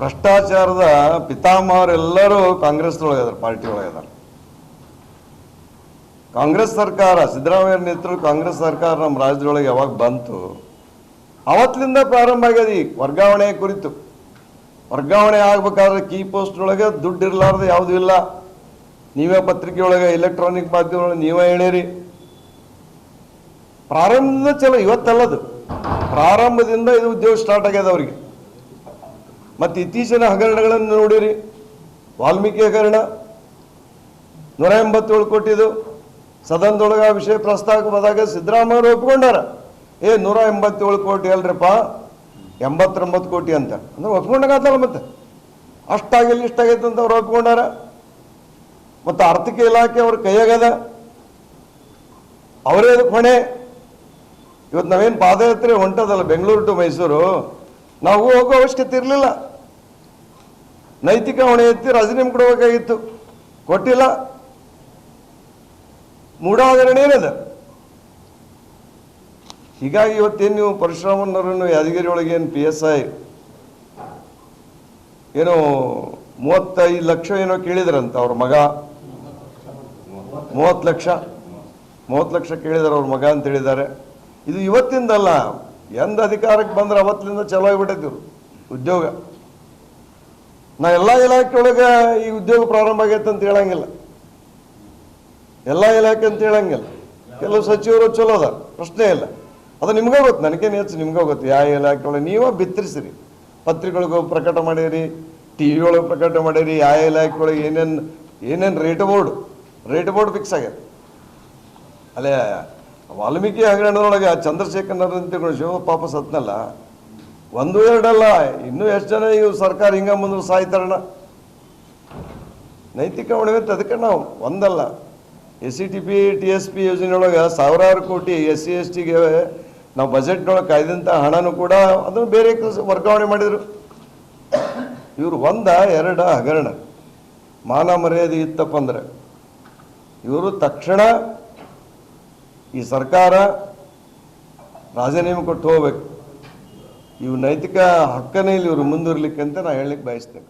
ಭ್ರಷ್ಟಾಚಾರದ ಪಿತಾಮಹರೆಲ್ಲರೂ ಕಾಂಗ್ರೆಸ್ನೊಳಗೆ ಅದಾರ ಪಾರ್ಟಿ ಒಳಗೆ ಅದಾರ ಕಾಂಗ್ರೆಸ್ ಸರ್ಕಾರ ಸಿದ್ದರಾಮಯ್ಯ ನೇತೃತ್ವ ಕಾಂಗ್ರೆಸ್ ಸರ್ಕಾರ ನಮ್ಮ ರಾಜ್ಯದೊಳಗೆ ಯಾವಾಗ ಬಂತು ಅವತ್ತಿನಿಂದ ಪ್ರಾರಂಭ ಆಗ್ಯದ ಈ ವರ್ಗಾವಣೆ ಕುರಿತು. ವರ್ಗಾವಣೆ ಆಗ್ಬೇಕಾದ್ರೆ ಕೀ ಪೋಸ್ಟ್ ಒಳಗೆ ದುಡ್ಡು ಇರಲಾರ್ದು ಯಾವುದೂ ಇಲ್ಲ. ನೀವೇ ಪತ್ರಿಕೆ ಒಳಗೆ ಎಲೆಕ್ಟ್ರಾನಿಕ್ ಮಾಧ್ಯಮ ಒಳಗೆ ನೀವೇ ಹೇಳಿರಿ. ಪ್ರಾರಂಭದಿಂದ ಚಲೋ, ಇವತ್ತಲ್ಲದು. ಪ್ರಾರಂಭದಿಂದ ಇದು ಉದ್ಯೋಗ ಸ್ಟಾರ್ಟ್ ಆಗ್ಯದ ಅವರಿಗೆ. ಮತ್ತು ಇತ್ತೀಚಿನ ಹಗರಣಗಳನ್ನು ನೋಡಿರಿ. ವಾಲ್ಮೀಕಿ ಹಗರಣ ನೂರ ಎಂಬತ್ತೇಳು ಕೋಟಿದು ಸದನದೊಳಗೆ ವಿಷಯ ಪ್ರಸ್ತಾಪ ಬಂದಾಗ ಸಿದ್ದರಾಮಯ್ಯವರು ಒಪ್ಕೊಂಡಾರ. ಏ ನೂರ ಎಂಬತ್ತೇಳು ಕೋಟಿ ಅಲ್ರಿಪ್ಪ, ಎಂಬತ್ತೊಂಬತ್ತು ಕೋಟಿ ಅಂತ. ಅಂದ್ರೆ ಒಪ್ಕೊಂಡಾಗತ್ತಲ್ಲ ಮತ್ತೆ. ಅಷ್ಟಾಗಿಲ್ಲ ಇಷ್ಟಾಗೈತೆ ಅಂತ ಅವ್ರು ಒಪ್ಕೊಂಡಾರ. ಮತ್ತು ಆರ್ಥಿಕ ಇಲಾಖೆ ಅವ್ರ ಕೈಯಾಗದ. ಅವರೇ ಅದಕ್ಕೆ ಹೊಣೆ. ಇವತ್ತು ನಾವೇನು ಪಾದಯಾತ್ರೆ ಹೊಂಟದಲ್ಲ ಬೆಂಗಳೂರು ಟು ಮೈಸೂರು, ನಾವು ಹೋಗೋ ಅವಶ್ಯಕತೆ ಇರಲಿಲ್ಲ. ನೈತಿಕ ಹೊಣೆ ಎತ್ತಿ ರಾಜೀನಾಮೆ ಕೊಡಬೇಕಾಗಿತ್ತು. ಕೊಟ್ಟಿಲ್ಲ. ಮೂಢಾಧರಣೆ ಏನದ ಹೀಗಾಗಿ ಇವತ್ತೇನು ನೀವು ಪರಶುರಾಮನವರನ್ನು ಯಾದಗಿರಿ ಒಳಗೆ ಏನು ಪಿ ಎಸ್ ಐ ಏನೋ ಮೂವತ್ತೈದು ಲಕ್ಷ ಏನೋ ಕೇಳಿದ್ರಂತ ಅವ್ರ ಮಗ? ಮೂವತ್ತು ಲಕ್ಷ. ಮೂವತ್ತು ಲಕ್ಷ ಕೇಳಿದಾರೆ ಅವ್ರ ಮಗ ಅಂತ ಹೇಳಿದ್ದಾರೆ. ಇದು ಇವತ್ತಿಂದಲ್ಲ. ಎಂದ ಅಧಿಕಾರಕ್ಕೆ ಬಂದ್ರೆ ಅವತ್ತಿನಿಂದ ಚಲೋ ಆಗಿಬಿಟ್ಟೈತಿ ಉದ್ಯೋಗ. ನಾ ಎಲ್ಲ ಇಲಾಖೆ ಒಳಗೆ ಈ ಉದ್ಯೋಗ ಪ್ರಾರಂಭ ಆಗೈತೆ ಅಂತ ಹೇಳಂಗಿಲ್ಲ. ಎಲ್ಲ ಇಲಾಖೆ ಅಂತ ಹೇಳಂಗಿಲ್ಲ. ಕೆಲವು ಸಚಿವರು ಚಲೋ ಅದ ಪ್ರಶ್ನೆ ಇಲ್ಲ. ಅದು ನಿಮ್ಗೆ ಗೊತ್ತು, ನನಗೇನು ಹೆಚ್ಚು ನಿಮ್ಗೆ ಗೊತ್ತು. ಯಾವ ಇಲಾಖೆ ಒಳಗೆ ನೀವೇ ಬಿತ್ತರಿಸಿರಿ. ಪತ್ರಿಕೆಗಳಿಗೂ ಪ್ರಕಟ ಮಾಡಿರಿ ಟಿ ವಿ ಒಳಗೆ ಪ್ರಕಟ ಮಾಡಿರಿ, ಯಾವ ಇಲಾಖೆ ಒಳಗೆ ಏನೇನು ಏನೇನು rate board rate board fix ಆಗ್ಯದ. ಅಲ್ಲೇ ವಾಲ್ಮೀಕಿ ಹಗರಣದೊಳಗೆ ಚಂದ್ರಶೇಖರ್ ಅಂತ ಶಿವ ಪಾಪ ಸತ್ನಲ್ಲ ಒಂದು ಎರಡಲ್ಲ, ಇನ್ನೂ ಎಷ್ಟು ಜನ ಇವು ಸರ್ಕಾರ ಹಿಂಗ ಮುಂದೆ ಸಾಯ್ತಾರಣ ನೈತಿಕ ಹೊಣೆ ಅಂತ ಅದಕ್ಕೆ ನಾವು, ಒಂದಲ್ಲ. S C T P, T S P ಯೋಜನೆಯೊಳಗೆ ಸಾವಿರಾರು ಕೋಟಿ ಎಸ್ ಸಿ ಎಸ್ ಟಿಗೆ ನಾವು ಬಜೆಟ್ನೊಳಗೆ ಕಾಯ್ದಂಥ ಹಣನೂ ಕೂಡ ಅದನ್ನು ಬೇರೆ ವರ್ಗಾವಣೆ ಮಾಡಿದರು. ಇವರು ಒಂದ, ಎರಡ, ಹಗರಣ. ಮಾನ ಮರ್ಯಾದೆ ಇತ್ತಪ್ಪ ಅಂದ್ರೆ. ಇವರು ತಕ್ಷಣ ಈ ಸರ್ಕಾರ ರಾಜೀನಾಮೆ ಕೊಟ್ಟು ಹೋಗ್ಬೇಕು. ಇವು ನೈತಿಕ ಹಕ್ಕನೇ ಇಲ್ಲಿ ಇವರು ಮುಂದುವರ್ಲಿಕ್ಕೆ ಅಂತ ನಾನು ಹೇಳಲಿಕ್ಕೆ ಬಯಸ್ತೇನೆ.